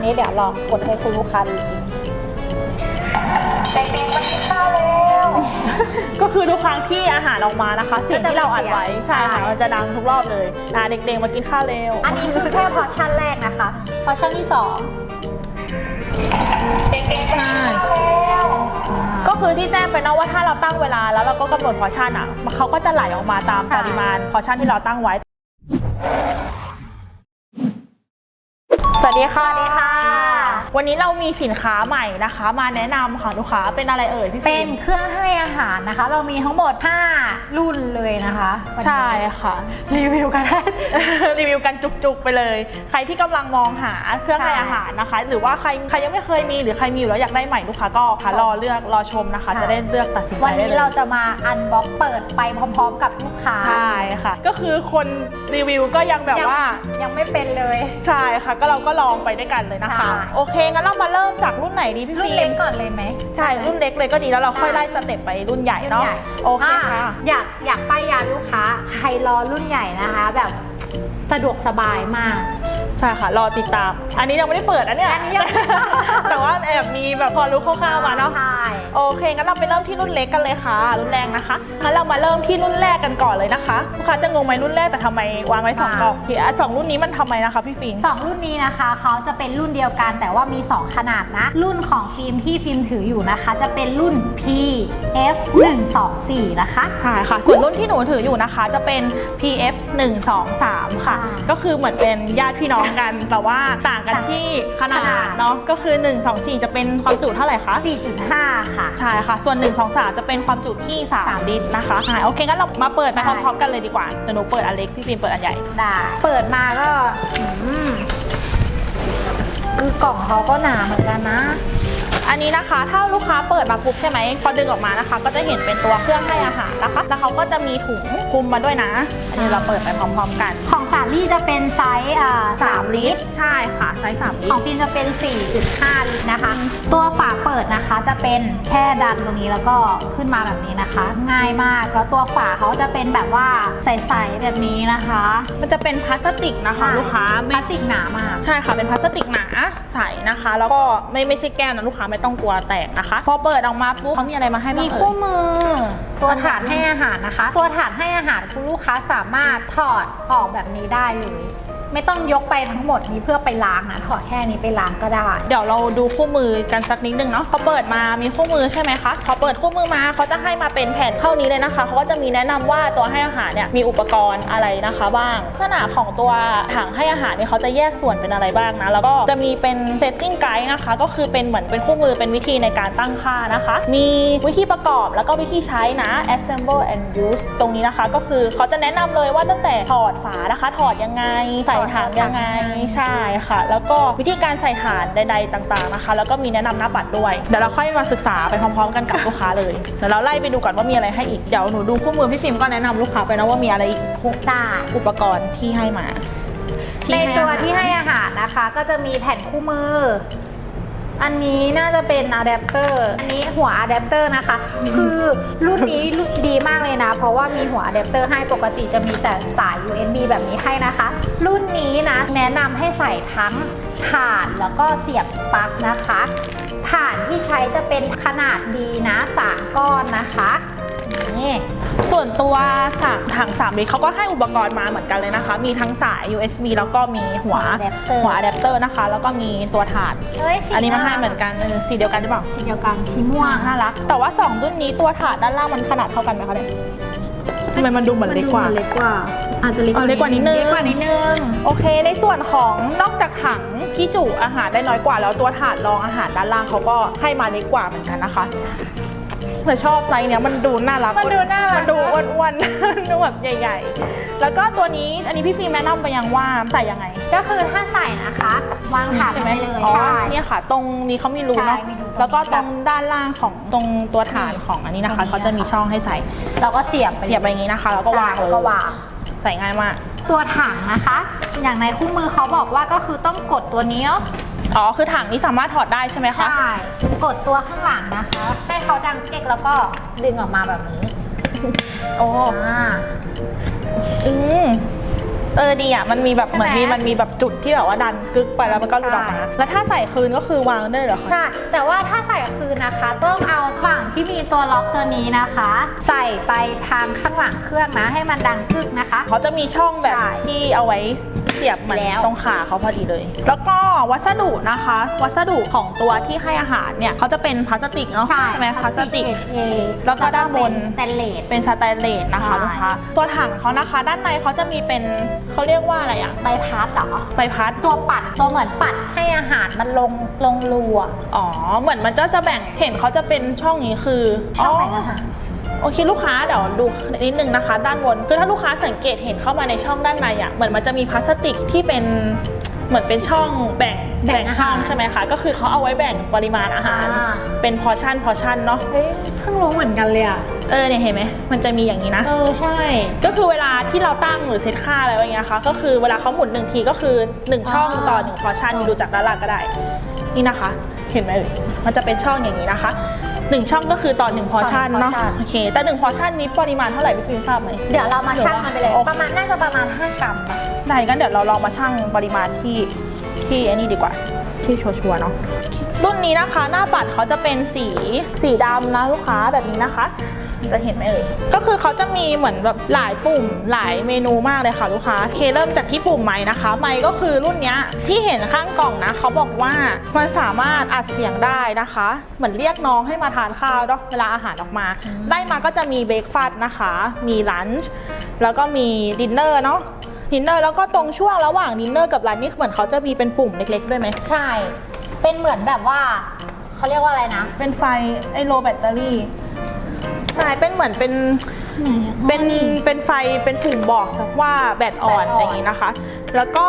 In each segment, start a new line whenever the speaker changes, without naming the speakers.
นนี้เดี๋ยวลองกดให้คุณลูกค้าดูอีกที
เด็กๆมากินข้าวแล้ว
ก็คือทุกครั้งที่อาหารออกมานะคะ สิ่งที่เราอัดไว้ใช่ค่ะมันจะดังทุกรอบเลยอะเด็กๆมากินข้าวเร็ว
อันนี้คือแค่พอร์ชั่นแรกนะคะ พอร์ชั่นที่สอง
เด็กๆมากินข้าวแล้ว
ก็คือที่แจ้งไปเนาะว่าถ้าเราตั้งเวลาแล้วเราก็กำหนดพอร์ชั่นอะเขาก็จะไหลออกมาตามปริมาณพอร์ชั่นที่เราตั้งไว้ส วัสดีค่ะ
สวัสดีค่ะ
วันนี้เรามีสินค้าใหม่นะคะ มาแนะนำค่ะลูกค้าเป็นอะไรเอ่ยพี่ฟิล์ม
เป็นเครื่องให้อาหารนะคะ เรามีทั้งหมด 5 รุ่นเลยนะคะวันนี้
ใช่ค่ะ
รีวิวกันได้
รีวิวกันจุกๆไปเลย ใครที่กำลังมองหาเครื่อง
ใช่
ให้อาหารนะคะ หรือว่าใครใครยังไม่เคยมีหรือใครมีอยู่แล้วอยากได้ใหม่ลูกค้าก็ค่ะ
ใช่
รอเลือกรอชมนะคะ
ใช่
จะได้เลือกตัดสินใจ
วัน
ได้
นี้
เลย
เราจะมาอันบ็อกเปิดไปพร้อมๆ กับลูกค้า
ใช่ค่ะ ก็คือคนรีวิวก็ยังแบบ
ยัง
ว่า
ยังไม่เป็นเลย
ใช่ค่ะ ก็เราก็ลองไปด้วยกันเลยนะคะ
ใช่
โอเคงั้นเรามาเริ่มจากรุ่นไหนดีพี่
รุ่น
ฟิ
เล็
ล์
ก
ม
ก่อนเลยไหม
ใช่รุ่นเล็กเลยก็ดีแล้วเราค่อย
ได้
ไล่สเต็ปไปรุ่นใหญ่
รุ่น
เนาะ
ใหญ่
โอเค
อ่
ค่ะ
อยากอยากป้ายยาลูกค้า ใครรอรุ่นใหญ่นะคะ แบบสะดวกสบายมาก
ใช่ค่ะ รอติดตาม อันนี้ยังไม่ได้เปิดอันเนี้ย
อันนี้ยัง
แต่ว่าแอบมีแบบพอรู้คร่าวๆมาเนาะ
ใช่
โอเคงั้นเราไปเริ่มที่รุ่นเล็กกันเลยค่ะ รุ่นแรกนะคะงั้นเรามาเริ่มที่รุ่นแรกกันก่อนเลยนะคะลูกค้าจะงงไหมรุ่นแรกแต่ทำไมวางไว้สองกล่องที่อะสองรุ่นนี้มันทำไมนะคะพี่ฟิล์ม
สองรุ่นนี้นะคะเขาจะเป็นรุ่นเดียวกันแต่ว่ามี 2 ขนาดนะ รุ่นของฟิล์มที่ฟิล์มถืออยู่นะคะ จะเป็นรุ่น PF 1 2 4นะคะ
ใช่ค่ะ ส่วนรุ่นที่หนูถืออยู่นะคะจะเป็น PF 1 2 3ค่ะ
อ่า
ก็คือเหมือนเป็นญาติพี่น้องกันแต่ว่าต่างกันที่ขนา
ขนา
ด
ด
เนาะก็คือ 1 2 4 จะเป็นความจุเท่าไหร่คะ
4.5 ค่ะ
ใช่ค่ะ ส่วน 1 2 3 จะเป็นความจุที่ 3 ลิตรนะคะอ่าโอเคงั้นเรามาเปิดไปพร้อมๆกันเลยดีกว่าเดี๋ยวหนูเปิดอันเล็กพี่ฟิล์มเปิดอันใหญ่
ได้ เปิดมาก็อืมคือกล่องเขาก็หนาเหมือนกันนะ
อันนี้นะคะ ถ้าลูกค้าเปิดมาปุ๊บใช่ไหมพอดึงออกมานะคะ ก็จะเห็นเป็นตัวเครื่องให้อาหารนะคะ แล้วเขาก็จะมีถุงคลุมมาด้วยนะ อันนี้เราเปิดไปพร้อมๆกัน
ของสาลี่จะเป็นไซส์อ่า3ลิตร
ใช่ค่ะ ไซส์สามลิ
ข
ต
อง
ร
ฟิล์มจะเป็น 4.5 ลิตรนะคะ ตัวฝาเปิดนะคะจะเป็นแค่ดันตรงนี้แล้วก็ขึ้นมาแบบนี้นะคะ ง่ายมาก แล้วตัวฝาเขาจะเป็นแบบว่าใสๆแบบนี้นะคะ
มันจะเป็นพลาสติกนะคะลูกค้า
พ
ไม่
ลาสติกหนามาก
ใช่ค่ะ เป็นพลาสติกหนาใสนะคะ แล้วก็ไม่ไม่ใช่แก้วนะลูกค้าไม่ต้องกลัวแตกนะคะ พอเปิดออกมาปุ๊บเขามีอะไรมาให้บ้าง
มี
เอ่
คู่
ย
มือ ตัวถาดให้อาหารนะคะ ตัวถาดให้อาหารคุณลูกค้าสามารถถอดออกแบบนี้ได้เลย ไม่ต้องยกไปทั้งหมดนี้เพื่อไปล้างนะถอดแค่นี้ไปล้างก็ได้
เดี๋ยวเราดูคู่มือกันสักนิดนึงเนาะพอเปิดมามีคู่มือใช่ไหมคะพอเปิดคู่มือมาเขาจะให้มาเป็นแผ่นเท่านี้เลยนะคะเขาก็จะมีแนะนำว่าตัวให้อาหารเนี่ยมีอุปกรณ์อะไรนะคะบ้างลักษณะของตัวถังให้อาหารเนี่ยเขาจะแยกส่วนเป็นอะไรบ้างนะแล้วก็จะมีเป็น setting guide นะคะก็คือเป็นเหมือนเป็นคู่มือเป็นวิธีในการตั้งค่านะคะ มีวิธีประกอบแล้วก็วิธีใช้นะ assemble and use ตรงนี้นะคะ ก็คือเขาจะแนะนำเลยว่าตั้งแต่ถอดฝานะคะ ถอดยังไงใส่ถังยังไงใช่ค่ะ แล้วก็วิธีการใส่ฐานใด ๆ ต่างๆนะคะ แล้วก็มีแนะนำหน้าปัดด้วยเดี๋ยวเราค่อยมาศึกษาไปพร้อมๆ กันกับลูกค้าเลยเดี๋ยวเราไล่ไปดูก่อนว่ามีอะไรให้อีกเดี๋ยวหนูดูคู่มือพี่ฟิล์มก็แนะนำลูกค้าไปนะว่ามีอะไรอีก
ได้
อุปกรณ์ที่ให้มา
ในตัว
อาหาร
ที่ให้อาหารนะคะ ก็จะมีแผ่นคู่มือ อันนี้น่าจะเป็นอะแดปเตอร์ อันนี้หัวอะแดปเตอร์นะคะ คือรุ่นนี้รุ่นดีมากเลยนะ เพราะว่ามีหัวอะแดปเตอร์ให้ปกติจะมีแต่สาย USB แบบนี้ให้นะคะ รุ่นนี้นะแนะนำให้ใส่ทั้งถ่านแล้วก็เสียบปลั๊กนะคะถ่านที่ใช้จะเป็นขนาดดีนะสามก้อนนะคะ นี่
ส่วนตัวสามถัง3ลิตรเขาก็ให้อุปกรณ์มาเหมือนกันเลยนะคะ มีทั้งสาย USB แล้วก็มีหัว
หัวอะแดปเตอร์
หัวอะแดปเตอร์นะคะ แล้วก็มีตัวถาด
เอ้ยสี
อันนี้มาให้เหมือนกันเออสีเดียวกันหรือเปล่า
สีเดียวกันสีม่วง
น่ารัก แต่ว่า 2 รุ่นนี้ตัวถาดด้านล่างมันขนาดเท่ากันไหมคะเนี่ยทำไมมันดูเหมือนเล็กกว่า
นดูหมือนเล็กกว่า อาจจะเล็ก
อ๋อเล็กกว่านิดนึง
เล็กกว่านิดนึง
โอเค ในส่วนของนอกจากถังที่จุอาหารได้น้อยกว่าแล้วตัวถาดรองอาหารด้านล่างเขาก็ให้มาเล็กกว่าเหมือนกันนะคะ แต่ชอบไซส์เนี้ยมันดูน่ารัก
มันดูน่ารัก
มันดูอ้วนๆ ดูแบบใหญ่ ๆ แล้วก็ตัวนี้อันนี้พี่ฟิล์มแนะนำไปยังว่าใส่ยังไง
ก็คือถ้าใส่นะคะ วางถาด
ใช่ไหม
ไปเลย
อ๋อ
ใช่
เนี่ยค่ะ ตรงนี้เขามีรูเนาะ
ใช่มีรูตรงนี้
แล้วก็ตรงด้านล่างของตรงตัวฐานของอันนี้นะคะ
ตรงนี้
เขาจะมี
นะคะ
ช่องให้ใส่
เราก็เสียบไป
เสียบไปอย่างนี้นะคะ แล้วก็วาง
ใช่
เลย
ก็วาง
ใส่ง่ายมาก
ตัวถังนะคะ อย่างในคู่มือเขาบอกว่าก็คือต้องกดตัวนี้เนาะ
อ๋อ คือถังนี้สามารถถอดได้ใช่ไหมคะ
ใช่ กดตัวข้างหลังนะคะ ให้เขาดังเก๊กแล้วก็ดึงออกมาแบบนี้
โอ้
อ่า
อืมเออดีอะ มันมีแบบเหมือนมี
ใช่ไหม
มันมีแบบจุดที่แบบว่าดันกึกไปแล้วมันก็หลุดออกมา
ใช่
แล้วถ้าใส่คืนก็คือวางได้เหรอคะ
ใช่ แต่ว่าถ้าใส่คืนนะคะ ต้องเอาฝั่งที่มีตัวล็อกตัวนี้นะคะ ใส่ไปทางข้างหลังเครื่องนะ ให้มันดังกึกนะคะ
เขาจะมีช่องแบบ
ใช่
ที่เอาไว้ เสียบเหมือน
แล้ว
ตรงขาเขาพอดีเลย แล้วก็วัสดุนะคะ วัสดุของตัวที่ให้อาหารเนี่ยเขาจะเป็นพลาสติกเนาะไหมพลาสติก
เอ
แล้วก็ด้านบน
สแตนเลส
เป็นสแตนเลสนะคะ
ใช่
ลูกค้าตัวถังเขานะคะ ด้านในเขาจะมีเป็นเขาเรียกว่าอะไรอะ
ใบพัดเหรอ
ใบพัด
ตัวปัดตัวเหมือนปัดให้อาหารมันลงลงรูอะ
อ๋อเหมือนมันก็จะแบ่งเห็นเขาจะเป็นช่องนี้คือ
ช่องแบ่งอาหาร
โอเคลูกค้าเดี๋ยวดูนิดนึงนะคะ ด้านบนคือถ้าลูกค้าสังเกตเห็นเข้ามาในช่องด้านในอะเหมือนมันจะมีพลาสติกที่เป็นเหมือนเป็นช่องแบ่ง
แบ่
แบ่
ง
ง
อาหาร
ช่องใช่ไหมคะก็คือเขาเอาไว้แบ่งปริมาณอาหาร
อ่า
เป็นพอชั่นพอชั่นเนาะ
เฮ้ยเพิ่งรู้เหมือนกันเลยอะ
เออเนี่ยเห็นไหมมันจะมีอย่างนี้นะ
เออใช่
ก็คือเวลาที่เราตั้งหรือเซตค่าอะไรอย่างเงี้ยค่ะก็คือเวลาเขาหมุนหนึ่งทีก็คือหนึ่งช่อง
อ่า
ต่อหนึ่งพอชั่นดูจากด้านล่างก็ได้ นี่นะคะ เห็นไหมเอ่ยมันจะเป็นช่องอย่างนี้นะคะ หนึ่งช่องก็คือต่อหนึ่งพอชั่นเนาะโอเค แต่หนึ่งพอชั่นนี้ปริมาณเท่าไหร่พี่ฟิล์มทราบไหม
เดี๋ยวเรามาชั่งมันไปเลย
โอเค
ประมาณน่าจะประมาณ 5 กรัมอะ
ได้กันเดี๋ยวเราลองมาชั่งปริมาณที่ที่อันนี้ดีกว่า ที่ชัวร์ๆเนาะ รุ่นนี้นะคะ หน้าปัดเขาจะเป็นสีสีดำนะลูกค้าแบบนี้นะคะ จะเห็นไหมเอ่ยก็คือเขาจะมีเหมือนแบบหลายปุ่มหลายเมนูมากเลยค่ะลูกค้าโอเคเริ่มจากที่ปุ่มไม้นะคะไม้ก็คือรุ่นเนี้ยที่เห็นข้างกล่องนะเขาบอกว่ามันสามารถอัดเสียงได้นะคะ เหมือนเรียกน้องให้มาทานข้าวเนาะเวลาอาหารออกมา ได้มาก็จะมีเบรกฟาสต์นะคะ มีลันช์แล้วก็มีดินเนอร์เนาะดินเนอร์แล้วก็ตรงช่วงระหว่างดินเนอร์กับรันนี่เหมือนเขาจะมีเป็นปุ่มเล็กๆด้วยไหม
ใช่ เป็นเหมือนแบบว่าเขาเรียกว่าอะไรนะ
เป็นไฟไอโลแบตเตอรี่ใช่เป็นเหมือนเป็นเป็นเป็นไฟเป็นปุ่มบอกว่าแบตอ่อน
แบตอ่อน
อย่างนี้นะคะ แล้วก็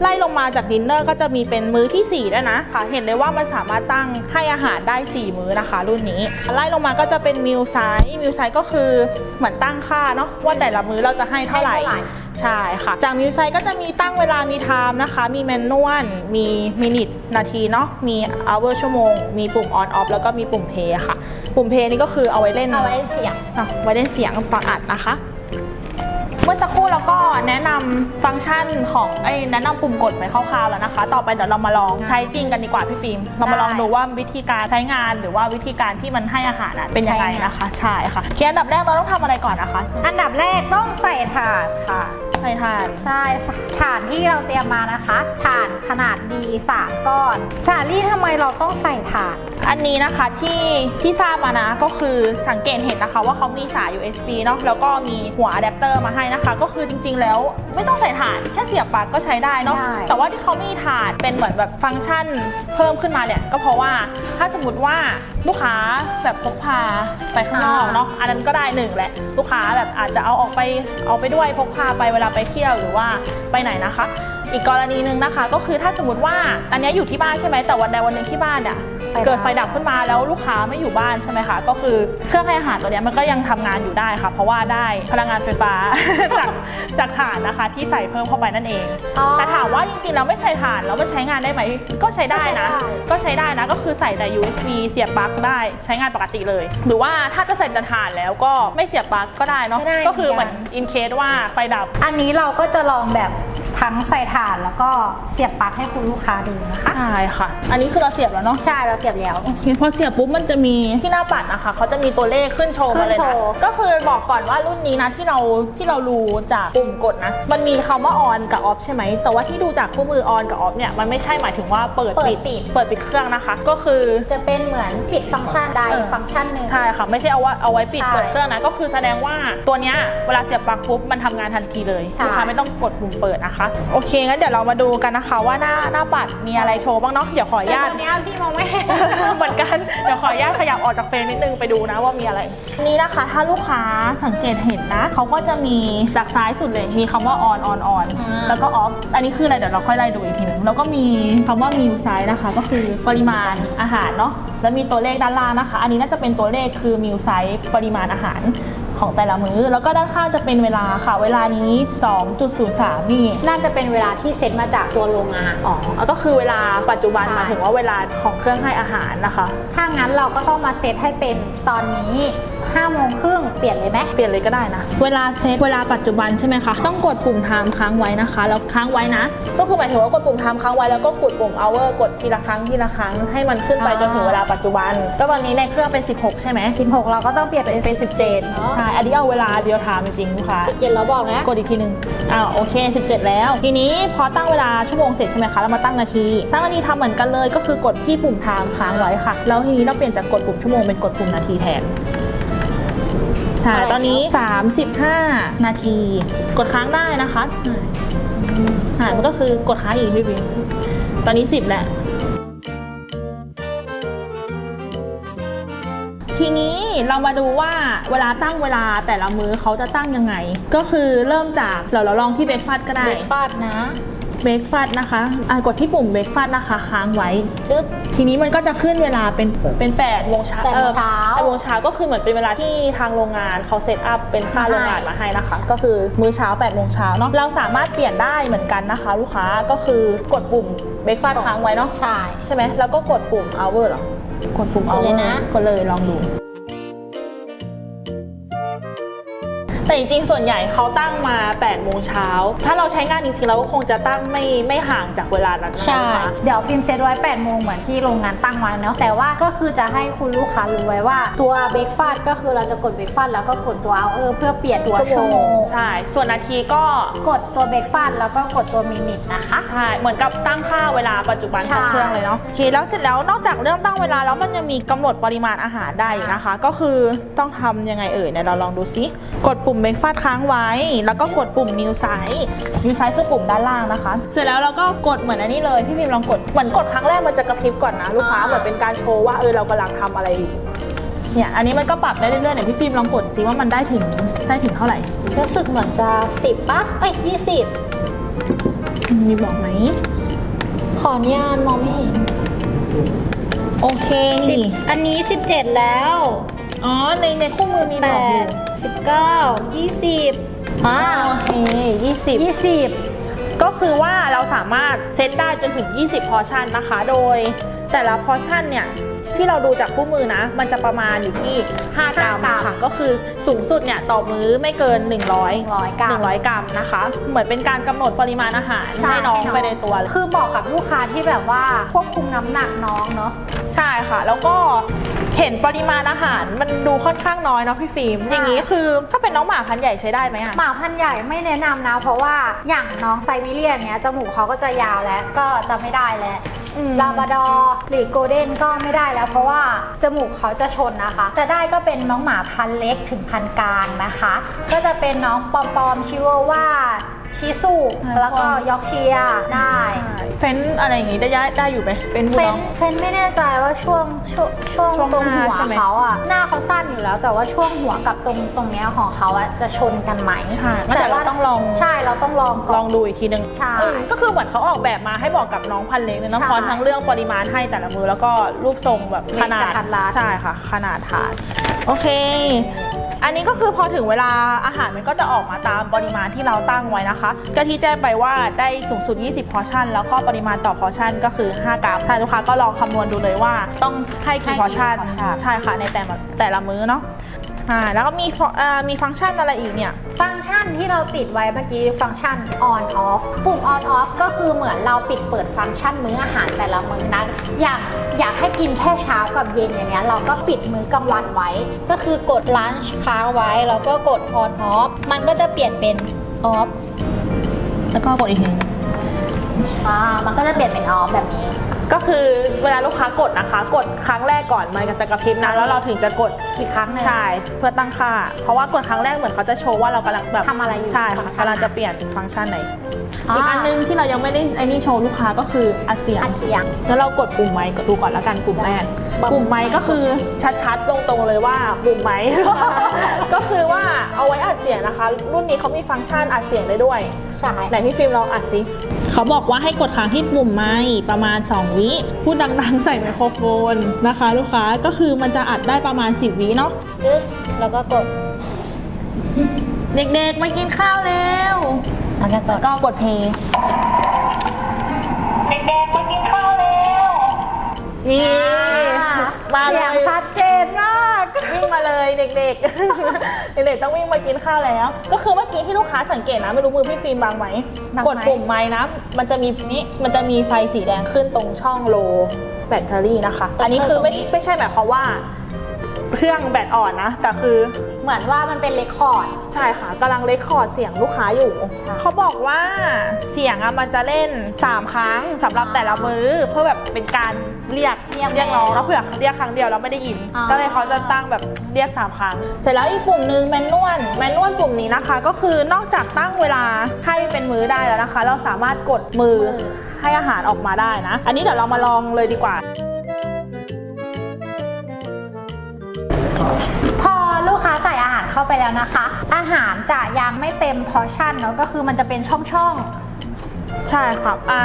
ไล่ลงมาจากดินเนอร์ก็จะมีเป็นมื้อที่4ด้วยนะค่ะ เห็นเลยว่ามันสามารถตั้งให้อาหารได้ 4 มื้อนะคะ รุ่นนี้ ไล่ลงมาก็จะเป็นมิลไซส์มิลไซส์ก็คือเหมือนตั้งค่าเนาะว่าแต่ละมื้อเราจะให้เท่าไหร่
ให้เท่าไหร่
ใช่ค่ะ จากมิวไซก็จะมีตั้งเวลามีไทม์นะคะ มีแมนนวลมีมินิทนาทีเนาะมี hour ชั่วโมง มีปุ่ม on off แล้วก็มีปุ่มเพย์ค่ะ ปุ่มเพย์นี่ก็คือเอาไว้เล่น
เอาไว้เสียง
อะไว้เล่นเสียงตอนอัดนะคะเมื่อสักครู่เราก็แนะนำฟังก์ชันของไอ้แนะนำปุ่มกดไปคร่าวๆแล้วนะคะ ต่อไปเดี๋ยวเรามาลองใช้จริงกันดีกว่าพี่ฟิล์มเรามาลองดูว่าวิธีการใช้งานหรือว่าวิธีการที่มันให้อาหารอะเป็นยังไงนะคะ ใช่ค่ะเคอันดับแรกเราต้องทำอะไรก่อนนะคะ
อันดับแรกต้องใส่ถ่านค่ะ
ใส่ทาน
ใช่ถ่านที่เราเตรียมมานะคะถ่านขนาดดี3ก้อนสาลี่ทำไมเราต้องใส่ถ่าน
อันนี้นะคะที่ที่ทราบมานะก็คือสังเกตเห็นนะคะว่าเขามีสาย USB เนาะแล้วก็มีหัวอะแดปเตอร์มาให้นะคะ ก็คือจริง ๆ แล้วไม่ต้องใส่ถ่านแค่เสียบปลั๊กก็ใช้ได้เนาะ
ใช่
แต่ว่าที่เขามีถ่านเป็นเหมือนแบบฟังก์ชันเพิ่มขึ้นมาเนี่ยก็เพราะว่าถ้าสมมติว่าลูกค้าแบบพกพาไปข้างนอกเนาะอันนั้นก็ได้หนึ่งแหละลูกค้าแบบอาจจะเอาออกไปเอาไปด้วยพกพาไปเวลาไปเที่ยวหรือว่าไปไหนนะคะ อีกกรณีหนึ่งนะคะ ก็คือถ้าสมมติว่าอันเนี้ยอยู่ที่บ้านใช่ไหมแต่วันใดวันหนึ่งที่บ้านเนี่ย
ไฟดับ
เกิดไฟดับขึ้นมาแล้วลูกค้าไม่อยู่บ้านใช่ไหมคะก็คือเครื่องให้อาหารตัวเนี้ยมันก็ยังทำงานอยู่ได้ค่ะ เพราะว่าได้พลังงานไฟฟ้าจากจากถ่านนะคะที่ใส่เพิ่มเข้าไปนั่นเอง
อ๋อ
แต่ถามว่าจริงๆแล้วไม่ใส่ถ่านแล้วมันใช้งานได้ไหมก็ใช้ได้นะ ก็ใช้ได้นะก็คือใส่แต่ USB เสียบปลั๊กได้ใช้งานปกติเลย หรือว่าถ้าจะใส่แต่ถ่านแล้วก็ไม่เสียบปลั๊กก็ได้เนาะ
ก็ได้
ก็คือเห
เหมื
มือ
อนนกัน
อินเคสว่าไฟดับ
อันนี้เราก็จะลองแบบ ทั้งใส่ถ่านแล้วก็เสียบปลั๊กให้คุณลูกค้าดูนะคะ
ใช่ค่ะ อันนี้คือเราเสียบแล้วเนาะ
ใช่เราเสียบแล้ว
โอเคพอเสียบปุ๊บมันจะมีที่หน้าปัดนะคะเขาจะมีตัวเลขขึ้นโชว์มาเลย
ขึ้นโช
นะ
ว์
ก็คือบอกก่อนว่ารุ่นนี้นะที่เราที่เรารู้จากปุ่มกดนะ มันมีคำว่า on กับ off ใช่ไหม แต่ว่าที่ดูจากคู่มือ on กับ off เนี่ยมันไม่ใช่หมายถึงว่าเปิด
เปิด
ปิด
ปิด
เปิดปิดเครื่องนะคะ ก็คือ
จะเป็นเหมือนปิดฟังก์ชันใด
เออ
ฟังก์ชันหนึ่ง
ใช่ค่ะ ไม่ใช่เอาว่าเอาไว้ปิด
ใช่
เปิดเครื่องนะก็คือแสดงว่าตัวเนี้ยเวลาเสียบปลั๊กปุ๊บมันทำงานทันทีเลย
ใช่
ลูกค้าไม่ต้องกดปุ่มเปิดนะคะโอเคงั้นเดี๋ยวเรามาดูกันนะคะ ว่าหน้าหน้าปัดมีอะไรโชว์บ้างเนาะเดี๋ยวขออนุ
แต่
ญา
ต
ต
อนเนี้ยพี่มองไม่เห็น
เหมือนกัน เดี๋ยวขออนุญาตขยับออกจากเฟรมนิดนึงไปดูนะว่ามีอะไร นี่นะคะ ถ้าลูกค้าสังเกตเห็นนะ เขาก็จะมีจากซ้ายสุดเลย มีคำว่า on on on
อ่า
แล้วก็ off อันนี้คืออะไร เดี๋ยวเราค่อยไล่ดูอีกทีนึงแล้วก็มีคำว่า meal size นะคะ ก็คือปริมาณอาหารเนาะ แล้วมีตัวเลขด้านล่างนะคะ อันนี้น่าจะเป็นตัวเลขคือ meal size ปริมาณอาหาร ของแต่ละมื้อ แล้วก็ด้านข้างจะเป็นเวลาค่ะ เวลานี้ 2.03 นี่
น่าจะเป็นเวลาที่เซ็ตมาจากตัวโรงงาน
อ๋อก็คือเวลาปัจจุบัน
ใช่
หมายถึงว่าเวลาของเครื่องให้อาหารนะคะ
ถ้างั้นเราก็ต้องมาเซตให้เป็นตอนนี้ 5โมงครึ่งเปลี่ยนเลยไหม
เปลี่ยนเลยก็ได้นะ เวลาเซตเวลาปัจจุบันใช่ไหมคะ ต้องกดปุ่ม time ค้างไว้นะคะ แล้วค้างไว้นะ ก็คือหมายถึงว่ากดปุ่ม time ค้างไว้แล้วก็กดปุ่ม hour กดทีละครั้งทีละครั้งให้มันขึ้นไป
อ่า
จนถึงเวลาปัจจุบัน ก็ตอนนี้ในเครื่องเป็น 16 ใช่ไหม
16 เราก็ต้องเปลี่ยนเป็น
เป็น17
เนาะ
ใช่ อันนี้เอาเวลาเดียวทามจริงๆลูกค้า
17เราบอกนะ
กดอีกทีหนึ่งอ้าวโอเค 17 แล้ว ทีนี้พอตั้งเวลาชั่วโมงเสร็จใช่ไหมคะเรามาตั้งนาที ตั้งนาทีทำเหมือนกันเลยก็คือกดที่ปุ่ม time ค้างไว้ค่ะ แล้วทีนี้เราเปลี่ยนจากกดปุ่มชั่วโมงเป็นกดปุ่มนาทีแทน ใช่ ตอนนี้ 35 นาที กดค้างได้นะคะอ่ามันก็คือกดค้างอีกพี่บิวตอนนี้ 10 แล้ว ทีนี้เรามาดูว่าเวลาตั้งเวลาแต่ละมื้อเขาจะตั้งยังไง ก็คือเริ่มจากเราเราลองที่เบรกฟาสก็ได้
เบรกฟาดนะ
เบรกฟาสนะคะอะกดที่ปุ่มเบรกฟาสนะคะค้างไว้
จึ๊บ
ทีนี้มันก็จะขึ้นเวลาเป็นเป็น8โมงเช้า
แปดโมงเช้า
แปดโมงเช้าก็คือเหมือนเป็นเวลาที่ทางโรงงานเขาเซตอัพเป็นค่า
ให้
โรงงานมาให้นะคะ ก็คือมื้อเช้า8โมงเช้าเนาะเราสามารถเปลี่ยนได้เหมือนกันนะคะ ลูกค้าก็คือกดปุ่มเบรกฟาสค้างไว้เนาะ
ใช่
ใช่ไหมแล้วก็กดปุ่ม hour เหรอกดปุ่ม
กดเลย
hour
นะ
กดเลยลองดู แต่จริงๆ ส่วนใหญ่เขาตั้งมา8โมงเช้า ถ้าเราใช้งานจริงๆเราก็คงจะตั้งไม่ไม่ห่างจากเวลานั้นนะ
ใช่
คะ
เดี๋ยวฟิล์มเซตไว้ 8 โมงเหมือนที่โรงงานตั้งมาเนาะ แต่ว่าก็คือจะให้คุณลูกค้ารู้ไว้ว่าตัวเบรกฟาดก็คือเราจะกดเบรกฟาดแล้วก็กดตัวเอาเออเพื่อเปลี่ยนตัวชั่วโมง
ใช่ ส่วนนาทีก็
กดตัวเบรกฟาดแล้วก็กดตัวมินิทนะคะ
ใช่ เหมือนกับตั้งค่าเวลาปัจจุบัน
ใช่
ของเครื่องเลยเนาะ โอเค แล้วเสร็จแล้วนอกจากเรื่องตั้งเวลาแล้วมันยังมีกำหนดปริมาณอาหารได้อีกนะคะ ก็คือต้องทำยังไงเอ่ยเนี่ยเราลองดูซิ กดปุ่มเบรกฟาดค้างไว้ แล้วก็กดปุ่ม new size new size คือปุ่มด้านล่างนะคะ เสร็จแล้วเราก็กดเหมือนอันนี้เลยพี่พิมพ์ลองกดเหมือนกดครั้งแรกมันจะกระพริบก่อนนะลูกค้าเหมือนเป็นการโชว์ว่าเออเรากำลังทำอะไรอยู่เนี่ยอันนี้มันก็ปรับได้เรื่อยๆเนี่ยพี่ฟิล์มลองกดซิว่ามันได้ถึงได้ถึงเท่าไหร่
รู้สึกเหมือนจะ10ปะเอ้ย20
มีบอกไหม
ขออนุญาตมองไม่เห็น
โอเคนี่
10อันนี้17แล้ว
อ๋อ ในในคู่มือมีบอกอยู่
8 19 20อ่า
โอเค20
20
ก็คือว่าเราสามารถเซตได้จนถึง 20 พอร์ชั่นนะคะ โดยแต่ละพอร์ชั่นเนี่ยที่เราดูจากคู่มือนะ มันจะประมาณอยู่ที่ 5 กรัม
ห้ากรัม
ค่ะ ก็คือสูงสุดเนี่ยต่อมื้อไม่เกิน 100
100กรัม
100 กรัมนะคะ เหมือนเป็นการกำหนดปริมาณอาหารให้น้องไปในตัวเลย
คือบอกกับลูกค้าที่แบบว่าควบคุมน้ำหนักน้องเนาะ
ใช่ค่ะ แล้วก็ เห็นปริมาณอาหารมันดูค่อนข้างน้อยเนาะพี่ฟิล์ม
ใช่
อย่างนี้คือถ้าเป็นน้องหมาพันธุ์ใหญ่ใช้ได้ไหมอะ
หมาพันธุ์ใหญ่ไม่แนะนำนะ เพราะว่าอย่างน้องไซบีเรียนเนี้ยจมูกเขาก็จะยาวแล้วก็จะไม่ได้แล้ว
อืม
ลาบราดอร์หรือโกลเด้นก็ไม่ได้แล้ว เพราะว่าจมูกเขาจะชนนะคะ จะได้ก็เป็นน้องหมาพันธุ์เล็กถึงพันธุ์กลางนะคะ ก็จะเป็นน้องปอมปอมชิวาว่า ชิสุแล้วก็ยอร์กเชียร์ได้
เฟ้นอะไรอย่างงี้ได้ย้ายได้อยู่ไหมเฟ้นบู
เฟ
ล
น
ด็อก
เฟนไม่แน่ใจว่าช่วงช่วงช่วง
ช่วง
ตรง
หน้า
หัว
ใช่ไหม
เขาอะหน้าเขาสั้นอยู่แล้ว แต่ว่าช่วงหัวกับตรงตรงเนี้ยของเขาอะจะชนกันไหม
ใช่งั้นเดี๋ยวเราต้องลอง
ใช่เราต้องลองก่
ล
อ
อน งดูอีกทีหนึ่ง
ใช่
เออก็คือเหมือนเขาออกแบบมาให้บอกกับน้องพันเล็กเลยเนาะ
ใช่
พร้อมทั้งเรื่องปริมาณให้แต่ละมือแล้วก็รูปทรงแบบขนาด
เล็กกับขนาด
ใช่ค่ะ ขนาดถาดโอเค อันนี้ก็คือพอถึงเวลาอาหารมันก็จะออกมาตามปริมาณที่เราตั้งไว้นะคะ ก็ที่แจ้งไปว่าได้สูงสุด 20 พอร์ชั่น แล้วก็ปริมาณต่อพอร์ชั่นก็คือ 5 กรัมทางลูกค้าก็ลองคำนวณดูเลยว่าต้องให้กี่พอร์ชั่น ใช่ค่ะในแต่ละแต่ละมื้อเนาะ อ่าแล้วก็มีฟออ่ามีฟังก์ชันอะไรอีกเนี่ย
ฟังก์ชันที่เราติดไว้เมื่อกี้ฟังก์ชัน on off ปุ่ม on off ก็คือเหมือนเราปิดเปิดฟังก์ชันมื้ออาหารแต่ละมื้อนะอย่างอยากให้กินแค่เช้ากับเย็นอย่างเงี้ยเราก็ปิดมื้อกลางวันไว้ ก็คือกด lunch ค้างไว้แล้วก็กด on off มันก็จะเปลี่ยนเป็น off
แล้วก็กดอีกที
อ่ามันก็จะเปลี่ยนเป็น off แบบนี้
ก็คือเวลาลูกค้ากดนะคะ กดครั้งแรกก่อนมันก็จะกระพริบนะแล้วเราถึงจะกด
อีกครั้งหนึ่ง
ใช่เพื่อตั้งค่า เพราะว่ากดครั้งแรกเหมือนเขาจะโชว์ว่าเรากำลังแบบ
ทำอะไรอยู่
ใช่ค่ะ
ทำอะไร
กำลังจะเปลี่ยนฟังก์ชันไหน
อ่า
อีกอันนึงที่เรายังไม่ได้ไอ้นี่โชว์ลูกค้าก็คืออัดเสียง
อัดเสียง
แล้วเรากดปุ่มไมค์ดูก่อนแล้วกันปุ่มแรก
ได้
ปุ่มไมค์ก็คือชัดๆตรงๆเลยว่าปุ่มไมค์ ก็คือว่าเอาไว้อัดเสียงนะคะ รุ่นนี้เขามีฟังก์ชันอัดเสียงได้ด้วย
ใช่
ไหนพี่ฟิล์มลองอัดสิ เขาบอกว่าให้กดค้างที่ปุ่มไมค์ประมาณ 2 วิพูดดังๆ ใส่ไมโครโฟนนะคะ ลูกค้าก็คือมันจะอัดได้ประมาณ 10 วิเนาะ
ตึ๊กแล้วก็กด
เด็กๆมากินข้าวแล้ว
แล้วก็กด
ก็กดเพลง
เด็กๆมากินข้าวแล้ว
นี่
อ่า
มมาเล
เสียง
ย
ชัดเจนมาก
วิ่งมาเลยเด็กๆ เด็กๆต้องวิ่งมากินข้าวแล้ว ก็คือเมื่อกี้ที่ลูกค้าสังเกตนะไม่รู้มือพี่ฟิล์มบางไหม
บางไหม
กดปุ่มไม้นะ มันจะมีนี้มันจะมีไฟสีแดงขึ้นตรงช่องโลแบตเตอรี่นะคะ อันนี้คือไม่ไม่ใช่หมายความว่า เครื่องแบตอ่อนนะ แต่คือ
เหมือนว่ามันเป็นเรคคอร์ด
ใช่ค่ะกำลังเลคคอร์ดเสียงลูกค้าอยู่
ใช่
เขาบอกว่าเสียงอะมันจะเล่น 3 ครั้งสำหรับแต่ละมือเพื่อแบบเป็นการ เรียก
เรียก
เรียกน้อง
แม่
แล้วเผื่อเรียกครั้งเดียวเราไม่ได้ยิน
อ๋อ
ก็เลยเขาจะตั้งแบบเรียก3ครั้ง เสร็จแล้วอีกปุ่มหนึ่งแมนนวลแมนนวลปุ่มนี้นะคะ ก็คือนอกจากตั้งเวลาให้เป็นมือได้แล้วนะคะ เราสามารถกดมือ
มือ
ให้อาหารออกมาได้นะ อันนี้เดี๋ยวเรามาลองเลยดีกว่า
พอลูกค้าใส่อาหารเข้าไปแล้วนะคะ อาหารจะยังไม่เต็มพอร์ชั่นเนาะก็คือมันจะเป็นช่อง
ใช่ครับอ่า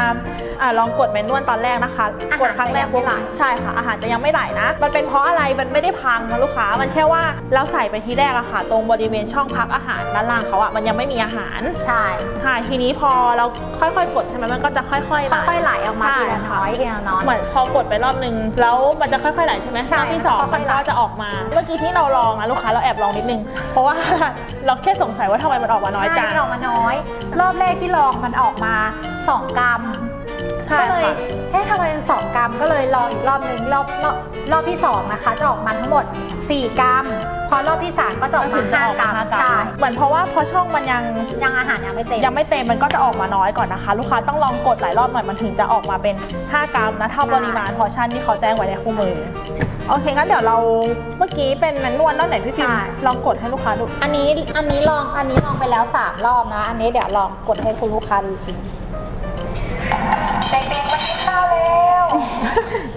อ่าลองกดแมนนวลตอนแรกนะคะ
อาหาร
กดครั้งแรก
จะยังไม่ไหล
ใช่ค่ะ อาหารจะยังไม่ไหลนะ มันเป็นเพราะอะไร มันไม่ได้พังนะลูกค้า มันแค่ว่าเราใส่ไปทีแรกอะค่ะ ตรงบริเวณช่องพักอาหารด้านล่างเขาอะมันยังไม่มีอาหาร
ๆใช่
ใช่ทีนี้พอเราค่อยๆ กดใช่ไหมมันก็จะค่อยๆไหล
ค่อยๆไหลออกมาทีละ
ใช่
น้อยทีละน้อย
เหมือนพอกดไปรอบนึง แล้วมันจะค่อยๆไหลใช่ไหม
ใช่
รอบที่สอง
ค่
มั
อย
น
ๆไหล
ก็จะออกมา เมื่อกี้ที่เราลองนะลูกค้าเราแอบลองนิดนึง เพราะว่าเราแค่สงสัยว่าทำไมมันออกมาน้อยจัง
ใช่มันออกมาน้อย รอบแรกที่ลองมันออกมา 2 กรัม
ใช่
ก็เลย
ค่ะ
เอ๊ะทำไมสองกรัมก็เลยลองอีกรอบหนึ่งรอบรอบรอบที่สองนะคะ จะออกมาทั้งหมด 4 กรัม พอรอบที่สามก็จะออกมา
ถึงจะออก
5กรัม
ห้ากรัม
ใช่
เหมือนเพราะว่าพอช่องมันยัง
ยังอาหารยังไม่เต็ม
ยังไม่เต็มมันก็จะออกมาน้อยก่อนนะคะ ลูกค้าต้องลองกดหลายรอบหน่อยมันถึงจะออกมาเป็น 5 กรัมนะเท่า
ใช่
ปริมาณพอร์ชั่นที่เขาแจ้งไว้ในคู่มือโอเคงั้นเดี๋ยวเราเมื่อกี้เป็นแมนนวลแล้วไหนพี่ฟิล์มลองกดให้ลูกค้าดู
อันนี้อันนี้ลองอันนี้ลองไปแล้ว 3 รอบนะ อันนี้เดี๋ยวลองกดให้คุณลูกค้าดูอีกที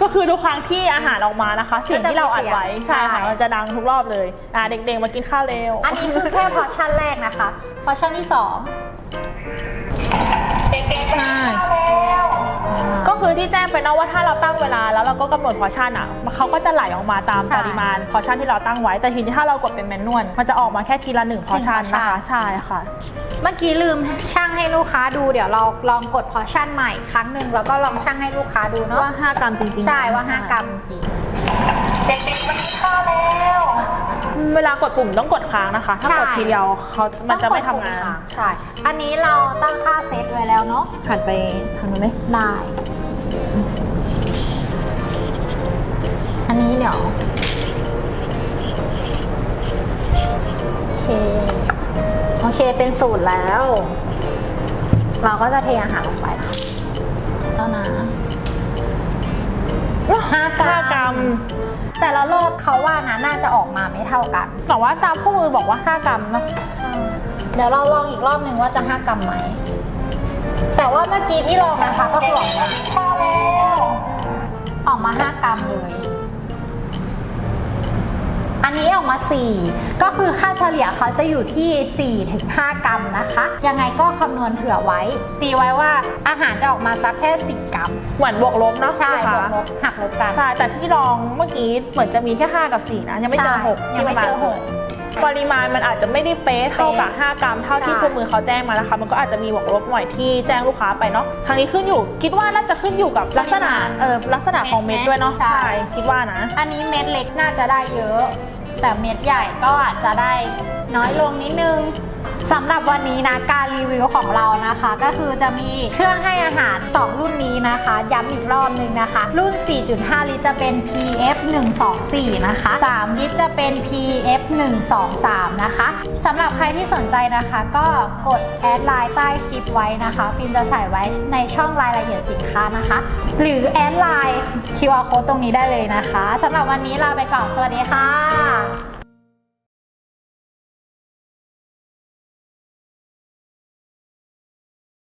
ก็
คือทุกครั้งที่อาหารออกมานะคะเสียงที่เราอัดไว้
ก็จะมีเสียง
ใช่ค่ะ
ใช่
มันจะดังทุกรอบเลยอ่าเด็กๆมากินข้าวเร็ว
อันนี้คือแค่พอร์ชั่นแรกนะคะพอร์ชั่นที่สอง
เด็กๆมากินข้าวแล้ว
ก็คือที่แจ้งไปเนาะว่าถ้าเราตั้งเวลาแล้วเราก็กำหนดพอร์ชั่นอะเขาก็จะไหลออกมาตามปริมาณพอร์ชั่นที่เราตั้งไว้แต่ทีนี้ถ้าเรากดเป็นแมนนวลมันจะออกมาแค่ทีละหนึ่งพอร์ชั่นนะคะใช่ค่ะ
เมื่อกี้ลืมช่างให้ลูกค้าดูเดี๋ยวเราลองกดพอร์ชั่นใหม่ครั้งหนึ่งแล้วก็ลองช่างให้ลูกค้าดูเนาะ
ว่า 5 กรัมจริงๆ
ใช่ว่า 5 กรัมจริง
เด็กๆมากินข้าวแล้ว
เวลากดปุ่มต้องกดค้างนะคะ ถ้ากดทีเดียวเขามันจะไม่ทำงาน
ต้องกดปุ่มค้ใช่อันนี้เราตั้งค่าเซตไว้แล้วเนาะ
หันไปทางนู้นไหม
ได้อันนี้เดี๋ยวโอเค โอเคเป็นสูตรแล้ว เราก็จะเทอาหารลงไปนะแล้วนะห้ากรัม
ห้ากรัม
แต่ละรอบเขาว่านะน่าจะออกมาไม่เท่ากัน
แต่ว่าตามคู่มือบอกว่า5กรัมเนอะ
เดี๋ยวเราลองอีกรอบหนึ่งว่าจะ5กรัมไหมแต่ว่าเมื่อกี้ที่ลองนะคะก็คือออกม อันนี้ออกมา 4 ก็คือค่าเฉลี่ยเขาจะอยู่ที่4ถึง5กรัมนะคะ ยังไงก็คำนวณเผื่อไว้ ตีไว้ว่าอาหารจะออกมาสักแค่ 4 กรัม
เหมือนบวกลบเนาะ
ใช่
ไหม
บว
คะ
กลบหักลบกัน
ใช่ แต่ที่ลองเมื่อกี้เหมือนจะมีแค่ 5 กับ 4 นะ ยังไม่เจอ
ใช่
6
ยังไม่เจอหก
ปริมาณมันอาจจะไม่ได้เป๊ะเท่ากับ
เป๊ะ
5กรัม เท่าที่
ใช่
คู่มือเขาแจ้งมานะคะ มันก็อาจจะมีบวกลบหน่อยที่แจ้งลูกค้าไปเนาะทางนี้ขึ้นอยู่ คิดว่าน่าจะขึ้นอยู่กับลักษณะเออลักษณะของเม็ดด้วยเนาะ
ใช่
คิดว่านะ
อันนี้เม็ดเล็กน่าจะได้เยอะ แต่เม็ดใหญ่ก็อาจจะได้น้อยลงนิดนึง สำหรับวันนี้นะการรีวิวของเรานะคะ ก็คือจะมีเครื่องให้อาหาร 2 รุ่นนี้นะคะ ย้ำอีกรอบนึงนะคะ รุ่น 4.5 ลิตรจะเป็น PF 124นะคะ 3 ลิตรจะเป็น PF 123นะคะสำหรับใครที่สนใจนะคะ ก็กดแอดไลน์ใต้คลิปไว้นะคะ ฟิล์มจะใส่ไว้ในช่องรายละเอียดสินค้านะคะ หรือแอดไลน์ QR code ตรงนี้ได้เลยนะคะสำหรับวันนี้ลาไปก่อนสวัสดีค่ะ